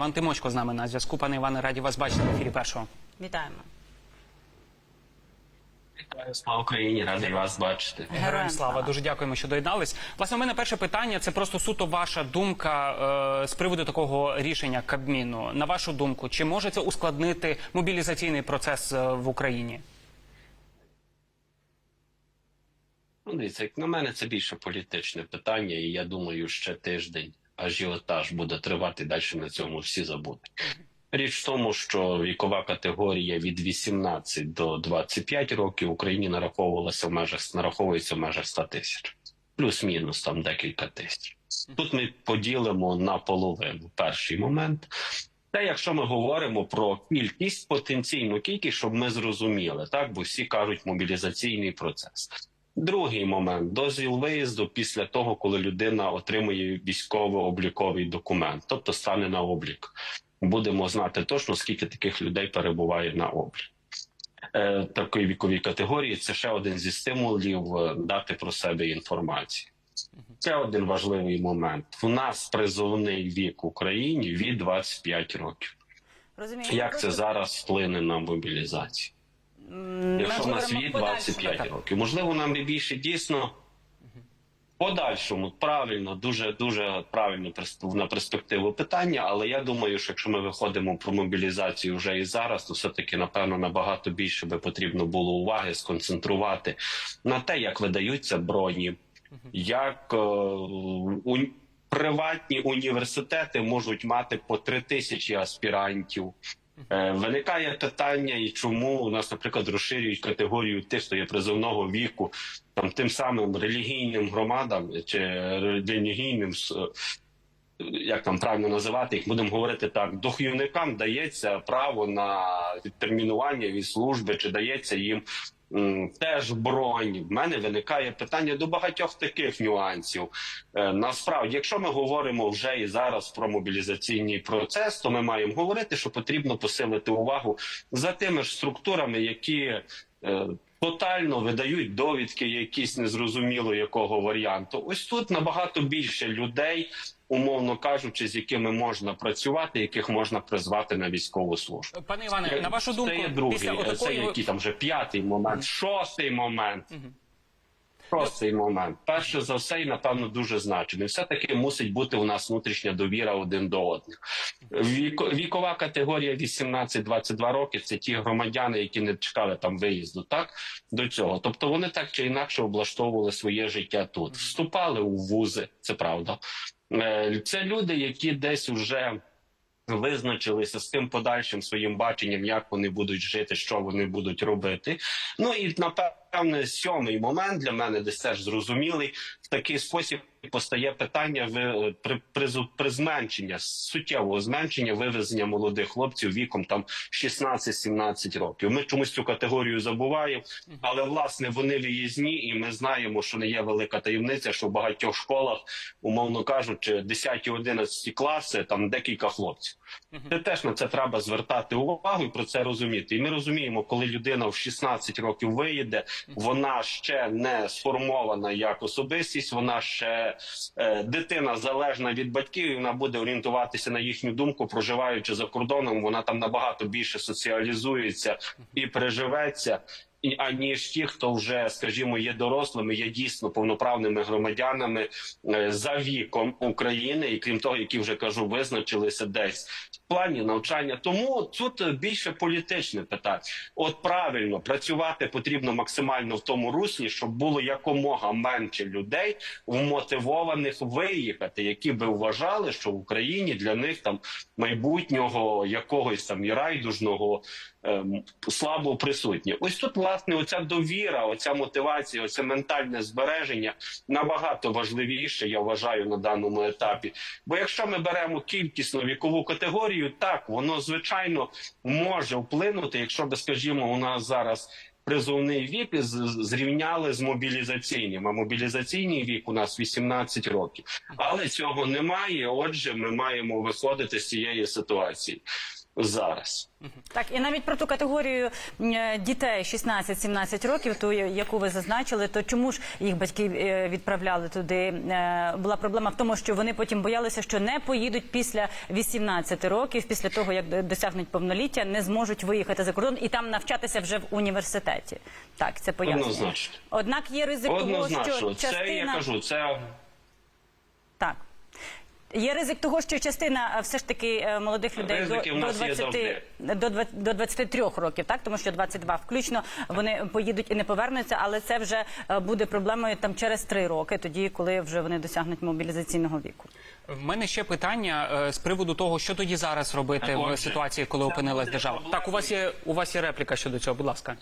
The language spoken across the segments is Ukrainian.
Іван Тимочко з нами на зв'язку. Пане Іване, раді вас бачити в ефірі першого. Вітаємо. Вітаю, Слава Україні, радий вас бачити. Героям слава. слава. Дуже дякуємо, що доєднались. Власне, у мене перше питання це просто суто ваша думка е, з приводу такого рішення Кабміну. На вашу думку, чи може це ускладнити мобілізаційний процес е, в Україні? Ну, дивіться, як на мене, це більше політичне питання, і я думаю, ще тиждень ажіотаж буде тривати далі на цьому всі забудуть. Річ в тому, що вікова категорія від 18 до 25 років в Україні нараховувалася в межах нараховується в межах 100 тисяч, плюс-мінус там декілька тисяч. Тут ми поділимо на половину перший момент. Та якщо ми говоримо про кількість, потенційну кількість, щоб ми зрозуміли, так бо всі кажуть мобілізаційний процес. Другий момент дозвіл виїзду після того, коли людина отримує військово-обліковий документ, тобто стане на облік. Будемо знати точно, скільки таких людей перебуває на облік. Е, такої віковій категорії це ще один зі стимулів е, дати про себе інформацію. Це один важливий момент. У нас призовний вік в Україні від 25 років. Розумію. Як це зараз вплине на мобілізацію? Якщо в нас подальшому. 25 років, можливо, нам і більше дійсно подальшому правильно, дуже дуже правильно на перспективу питання. Але я думаю, що якщо ми виходимо про мобілізацію вже і зараз, то все таки напевно набагато більше би потрібно було уваги сконцентрувати на те, як видаються броні, як е, у, приватні університети можуть мати по три тисячі аспірантів. Е, Виникає питання, і чому у нас, наприклад, розширюють категорію тих, хто є призовного віку, там тим самим релігійним громадам чи релігійним е, як там правильно називати їх, будемо говорити так, дохівникам дається право на відтермінування від служби, чи дається їм теж бронь. В мене виникає питання до багатьох таких нюансів. Е, Насправді, якщо ми говоримо вже і зараз про мобілізаційний процес, то ми маємо говорити, що потрібно посилити увагу за тими ж структурами, які тотально видають довідки, якісь незрозуміло якого варіанту. Ось тут набагато більше людей, умовно кажучи, з якими можна працювати, яких можна призвати на військову службу. Пане Іване, на вашу думку, це є другий, після отакої... це який там вже п'ятий момент, шостий момент. Шостий момент. Перше за все, і напевно дуже значений. Все таки мусить бути у нас внутрішня довіра один до одних. Віко- вікова категорія 18-22 роки це ті громадяни, які не чекали там виїзду, так до цього. Тобто вони так чи інакше облаштовували своє життя тут, вступали у вузи, це правда. Е, Це люди, які десь вже визначилися з тим подальшим своїм баченням, як вони будуть жити, що вони будуть робити. Ну і напевне, сьомий момент для мене десь теж зрозумілий. В такий спосіб постає питання ви- при, при, при зменшення суттєвого зменшення вивезення молодих хлопців віком там 16-17 років. Ми чомусь цю категорію забуваємо, але власне вони виїзні, і ми знаємо, що не є велика таємниця, що в багатьох школах, умовно кажучи, 10-11 класи там декілька хлопців. Це теж на це треба звертати увагу і про це розуміти. І ми розуміємо, коли людина в 16 років виїде, вона ще не сформована як особистість, вона ще е, дитина залежна від батьків, і вона буде орієнтуватися на їхню думку, проживаючи за кордоном. Вона там набагато більше соціалізується і переживеться. Аніж ті, хто вже, скажімо, є дорослими, є дійсно повноправними громадянами е, за віком України, і крім того, які вже кажу, визначилися десь в плані навчання. Тому тут більше політичне питання. От правильно працювати потрібно максимально в тому руслі, щоб було якомога менше людей вмотивованих виїхати, які би вважали, що в Україні для них там майбутнього якогось там і райдужного ем, слабо присутнє. Ось тут власне оця довіра, оця мотивація, оце ментальне збереження набагато важливіше, я вважаю, на даному етапі. Бо якщо ми беремо кількісну вікову категорію, так воно звичайно може вплинути, якщо би, скажімо, у нас зараз. Призовний вік зрівняли з мобілізаційним. А мобілізаційний вік у нас 18 років. Але цього немає. Отже, ми маємо виходити з цієї ситуації. Зараз. Так, і навіть про ту категорію е, дітей 16-17 років, ту, яку ви зазначили, то чому ж їх батьки е, відправляли туди? Е, Була проблема в тому, що вони потім боялися, що не поїдуть після 18 років, після того як досягнуть повноліття, не зможуть виїхати за кордон і там навчатися вже в університеті. Так, це пояснює. Однозначно. Однак є ризик того, Однозначно, що це я кажу, це так. Є ризик того, що частина е, все ж таки е, молодих людей до, Ризики до, 20, до, 20, до 23 років, так тому що 22 включно вони поїдуть і не повернуться, але це вже е, буде проблемою там через 3 роки, тоді коли вже вони досягнуть мобілізаційного віку. В мене ще питання з приводу того, що тоді зараз робити Так, в ситуації, коли опинилась держава. Так, у вас є у вас є репліка щодо цього. Будь ласка.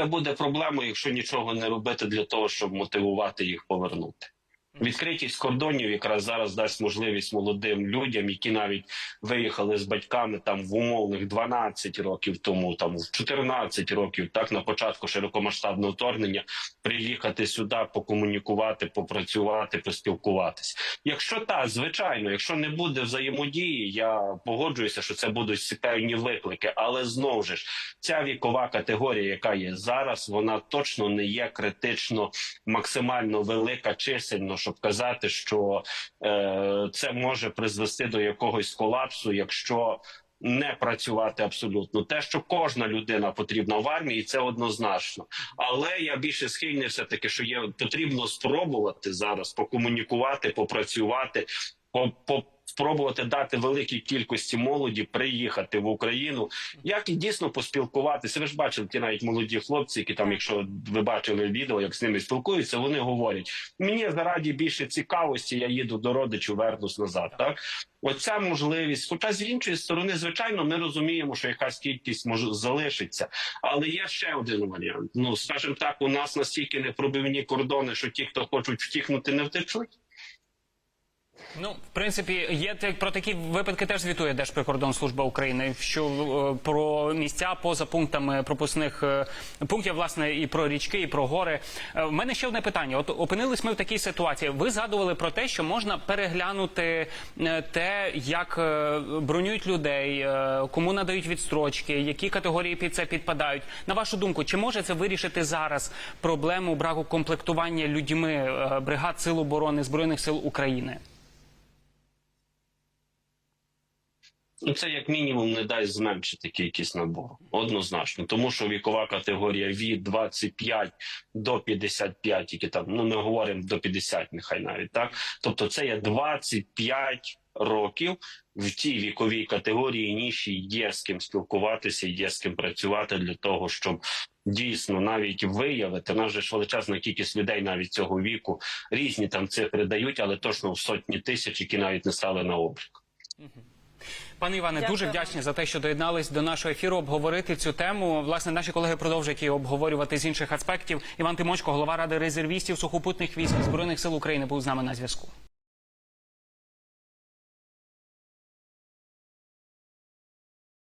це буде проблемою, якщо нічого не робити для того, щоб мотивувати їх повернути. Відкритість кордонів якраз зараз дасть можливість молодим людям, які навіть виїхали з батьками там в умовних 12 років тому, там в 14 років, так на початку широкомасштабного вторгнення, приїхати сюди, покомунікувати, попрацювати, поспілкуватись. Якщо так, звичайно, якщо не буде взаємодії, я погоджуюся, що це будуть певні виклики, але знову ж ця вікова категорія, яка є зараз, вона точно не є критично максимально велика чисельно, щоб казати, що е, це може призвести до якогось колапсу, якщо не працювати абсолютно. Те, що кожна людина потрібна в армії, це однозначно. Але я більше схильний все таки, що є потрібно спробувати зараз покомунікувати, попрацювати, по, по спробувати дати великій кількості молоді приїхати в Україну, як і дійсно поспілкуватися. Ви ж бачили ті навіть молоді хлопці, які там, якщо ви бачили відео, як з ними спілкуються, вони говорять: мені заради більше цікавості, я їду до родичів, вернусь назад. Так оця можливість. Хоча з іншої сторони, звичайно, ми розуміємо, що якась кількість може залишиться, але є ще один варіант. Ну скажімо так, у нас настільки непробивні кордони, що ті, хто хочуть втікнути, не втечуть. Ну, в принципі, є про такі випадки теж звітує Держприкордонслужба України, що е, про місця поза пунктами пропускних е, пунктів, власне, і про річки, і про гори. Е, В мене ще одне питання. От опинились ми в такій ситуації. Ви згадували про те, що можна переглянути е, те, як е, бронюють людей, е, кому надають відстрочки, які категорії під це підпадають. На вашу думку, чи може це вирішити зараз проблему браку комплектування людьми е, бригад Сил оборони Збройних сил України? Це як мінімум не дасть зменшити кількість набору. Однозначно. Тому що вікова категорія від 25 до 55, тільки там, ну ми говоримо до 50, нехай навіть так. Тобто це є 25 років в тій віковій категорії ніші є з ким спілкуватися, є з ким працювати для того, щоб дійсно навіть виявити. Нас же ж величезна кількість людей навіть цього віку різні там цифри дають, але точно в сотні тисяч, які навіть не стали на облік. Пане Іване, Дякую дуже вдячні за те, що доєднались до нашого ефіру обговорити цю тему. Власне, наші колеги продовжать її обговорювати з інших аспектів. Іван Тимочко, голова ради резервістів сухопутних військ збройних сил України, був з нами на зв'язку.